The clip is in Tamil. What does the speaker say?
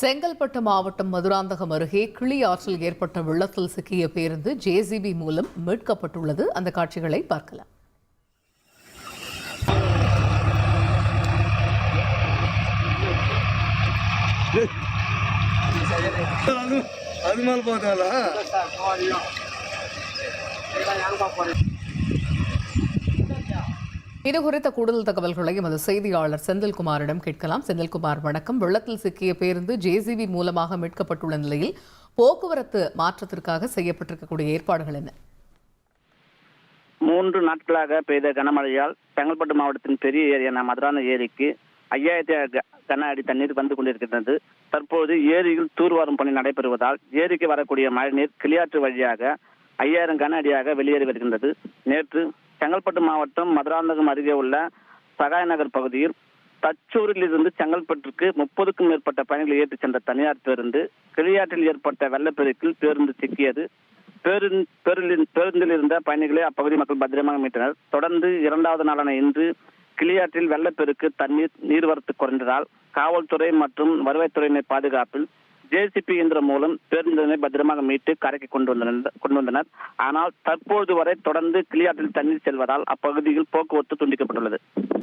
செங்கல்பட்டு மாவட்டம் மதுராந்தகம் அருகே கிளியாற்றில் ஏற்பட்ட வெள்ளத்தில் சிக்கிய பேருந்து ஜேசிபி மூலம் மீட்கப்பட்டுள்ளது. அந்த காட்சிகளை பார்க்கலாம். அது மேல பார்த்தாலா இது குறித்த கூடுதல் தகவல்களை எமது செய்தியாளர் செந்தில்குமாரிடம் கேட்கலாம். செந்தில்குமார் வணக்கம். வெள்ளத்தில் சிக்கிய பேருந்து ஜேசிபி மூலமாக மீட்கப்பட்டுள்ள நிலையில் போக்குவரத்து மாற்றத்திற்காக செய்யப்பட்டிருக்கக்கூடிய ஏற்பாடுகள் என்ன? மூன்று நாட்களாக பெய்த கனமழையால் செங்கல்பட்டு மாவட்டத்தின் பெரிய ஏரியான மதுரான ஏரிக்கு ஐயாயிரத்தி க- கன அடி தண்ணீர் வந்து கொண்டிருக்கின்றது. தற்போது ஏரியில் தூர்வாரும் பணி நடைபெறுவதால் ஏரிக்கு வரக்கூடிய மழைநீர் கிளியாற்று வழியாக ஐயாயிரம் கன அடியாக வெளியேறி வருகின்றது. நேற்று செங்கல்பட்டு மாவட்டம் மதுராந்தகம் அருகே உள்ள சகாய நகர் பகுதியில் தச்சூரில் இருந்து செங்கல்பட்டுக்கு முப்பதுக்கும் மேற்பட்ட பயணிகளை ஏற்றிச் சென்ற தனியார் பேருந்து கிளியாற்றில் ஏற்பட்ட வெள்ளப்பெருக்கில் பேருந்து சிக்கியது. பேருந்தில் இருந்த பயணிகளை அப்பகுதி மக்கள் பத்திரமாக மீட்டனர். தொடர்ந்து இரண்டாவது நாளான இன்று கிளியாற்றில் வெள்ளப்பெருக்கு தண்ணீர் நீர்வரத்து குறைந்ததால் காவல்துறை மற்றும் வருவாய்த்துறையினர் பாதுகாப்பில் ஜேசிபி இயந்திரம் மூலம் பேருந்தினை பத்திரமாக மீட்டு கரைக்கு கொண்டு வந்தனர் கொண்டு வந்தனர். ஆனால் தற்போது வரை தொடர்ந்து கிளியாற்றில் தண்ணீர் செல்வதால் அப்பகுதியில் போக்குவரத்து துண்டிக்கப்பட்டுள்ளது.